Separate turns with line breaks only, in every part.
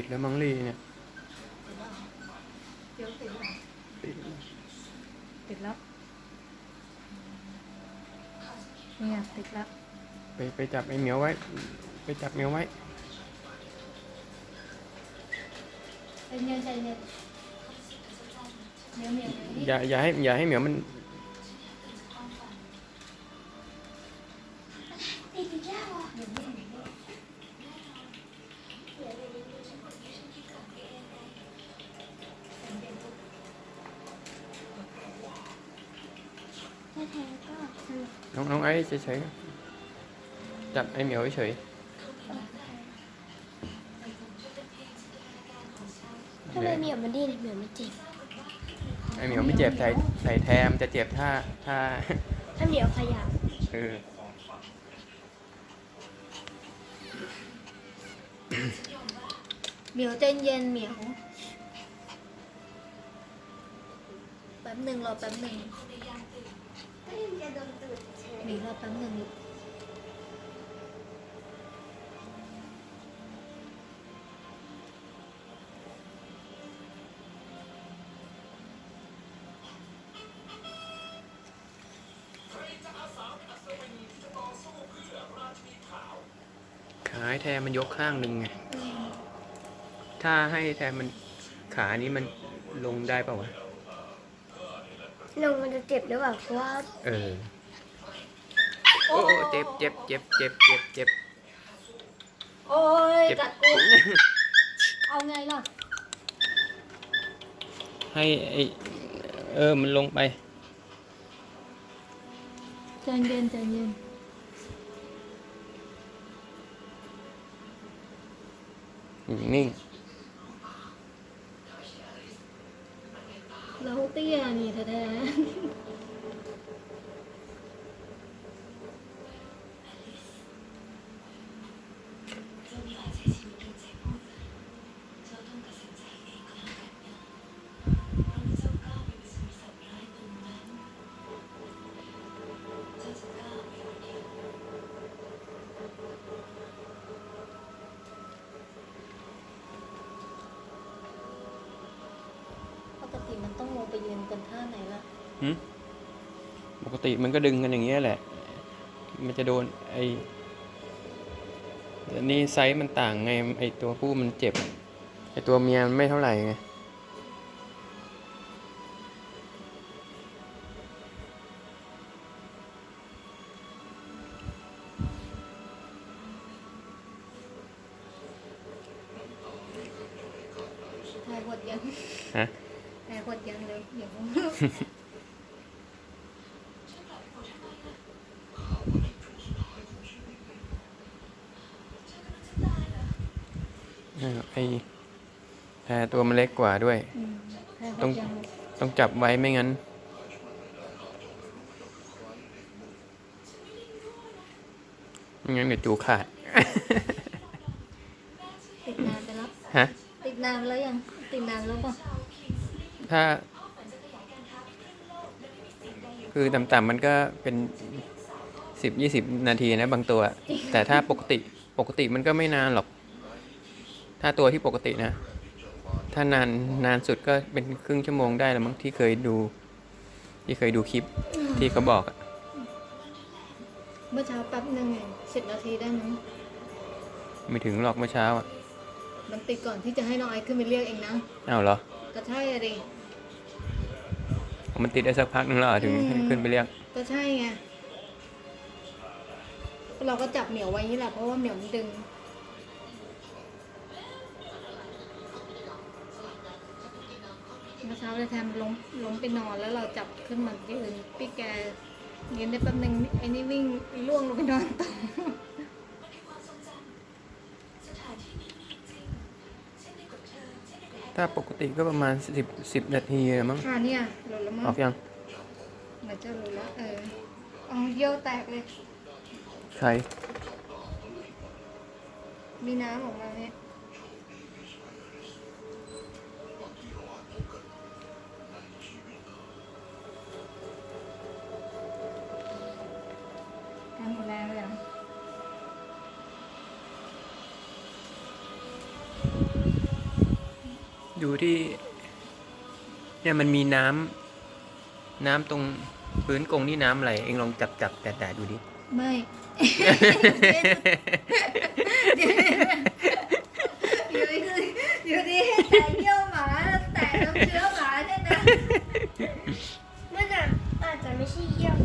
ติดแล้วมังลีเนี่ย
เดี๋ยวติดแล้ว
ติด
ติดแล้วเนี่ยติดแล้ว
ไปไปจับไอ้เหมียวไว้ ไปจับเหมียวไว้
ใจเย็นใจเย็นเหนียวเหนียวเหนียวนี่
อย่าอย่าให้อย่าให้เหมียวมัน
น้
อ
งน้องไอ้เฉยๆจับไอ้เหมียวเฉย
ทำไมเหมียวมันดิ้นเหมียวไม่เจ็บ
ไอ้เหมียวไม่เจ็บใส่ใส่แทมจะเจ็บถ้าถ้า
ถ้าเหมียวขยับ
เออ
เหมียวใจเย็นเหมียวแป๊บหนึ่งรอแป๊บหนึ่ง
ก็ยังจะโดนตูดเฉย
หมีรอแป๊บหนึ่งลูก
ขาให้แทมมันยกข้างหนึ่งไง ถ้าให้แทมมันขานี้มันลงได้เปล่าวะ
ลงมันจะเจ็บหรือเปล่าเพราะว่า
เออ โอ้โอ้เจ็บเจ็บเจ็บเจ็บเจ็บเจ็บ
โอ้ย
เจ็บ
กัดกูเอาไงล่ะ
ให้ไอเออมันลงไป
ใจเย็นใจเย็น
นิ่ง
เราเตี้ยนี่แท้ๆ กันท่าไหนล่ะ
หึปกติมันก็ดึงกันอย่างเงี้ยแหละ มันจะโดนไอแต่นี่ไซส์มันต่างไง ไอตัวผู้มันเจ็บ ไอตัวเมียมันไม่เท่าไหร่ไง
ถ่ายหดยัง
ฮะ
ถ่ายห ดยังเลยเดี๋ยว
เออไอแพรตัวมันเล็กกว่าด้วย
อืมถ่ายห
ต้อ
ด
ง
ยัง
ต้องจับไว้ไม่งั้น ไม่งั้นเดี๋ยวจูขาด
ติดนานไปแล้ว
ฮะ
ติดนานแล้วยังติดนานแล้วป่ะ
ถ้า คือต่ำๆมันก็เป็นสิบยี่สิบนาทีนะบางตัว แต่ถ้าปกติปกติมันก็ไม่นานหรอก ถ้าตัวที่ปกตินะ ถ้านานนานสุดก็เป็นครึ่งชั่วโมงได้แล้วมั้งที่เคยดู ที่เคยดูคลิปที่เขาบอกอะ
เมื่อเช้าแป๊บหนึ่งไงสิบนาทีได้มั้ง
ไม่ถึงหรอกเมื่อเช้าอะ
มันติดก่อนที่จะให้น้องไอซ์ขึ้นไปเรียกเองนะ
อ้าวเหรอ
ก็ใช่อะดิ
มันติดได้สักพักนึงแล้วเหรอถึงให้ขึ้นไปเรียก
ก็ใช่ไง เราก็จับเหนียวไว้นี่แหละเพราะว่าเหนียวมันดึง เมื่อเช้าเลยแทมล้มล้มไปนอนแล้วเราจับขึ้นมายืนพี่แกยืนได้แป๊บนึงไอ้นี่วิ่งล่วงลงไปนอนต่อ
ถ้าปกติก็ประมาณสิบสิบนาทีอะมั้ง
ค่ะเนี่ยหลุดแล้วมั้ง
ออกยัง
เหมือนจะหลุดแล้วเออเอาเยี่ยวแตกเลย
ใคร
มีน้ำออกมาเนี่ย
ดูที่เนี่ยมันมีน้ำน้ำตรงพื้นกรงนี่น้ำอะไรเองลองจับจับแตะแตะดูดิ
ไม่เดี๋ยวนี้เดี๋ยวนี้แต่เยี่ยวหมาแต่น้ำเชื้อหมาเนี่ยนะ
มันอะอาจจะไม่ใช่เยี่ยม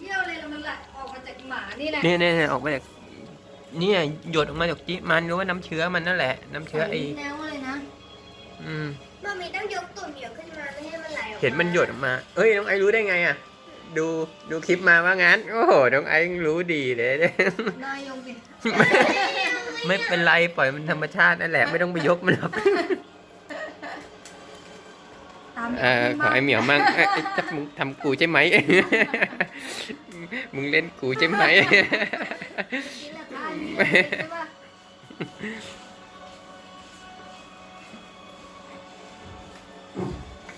เยี่ยวเลยแล้วมันไหลออกมาจากหมานี่แหละ
เนี่ยเนี่ยเนี่ยออกมาจากเนี่ยหยดออกมาจากจิมันรู้ว่าน้ำเชื้อมันนั่นแหละ น้ำเชื้อไอ้
แนวเลยนะ
อืม
มันมีต้องยกตุ่มเหนียวขึ้นมาไม่ให้มันไหลออกา
เห็นมันหยดออกมา เอ้ย น้องไอรู้ได้ไงอะ ดูดูคลิปมาว่างั้น โอ้โห น้องไอรู้ดีเลย
นายยงสิ
ไม่เป็นไรปล่อยมันธรรมชาตินั่นแหละไม่ต้องไปยกมันหรอก
ตาม
เออขอไอเหมียวมั่งเอ้ยเอ้ยถ้ามึงทำกูใช่ไหม มึงเล่นกูใช่ไหม
นี่แหละค่ะนี่ใช่ปะ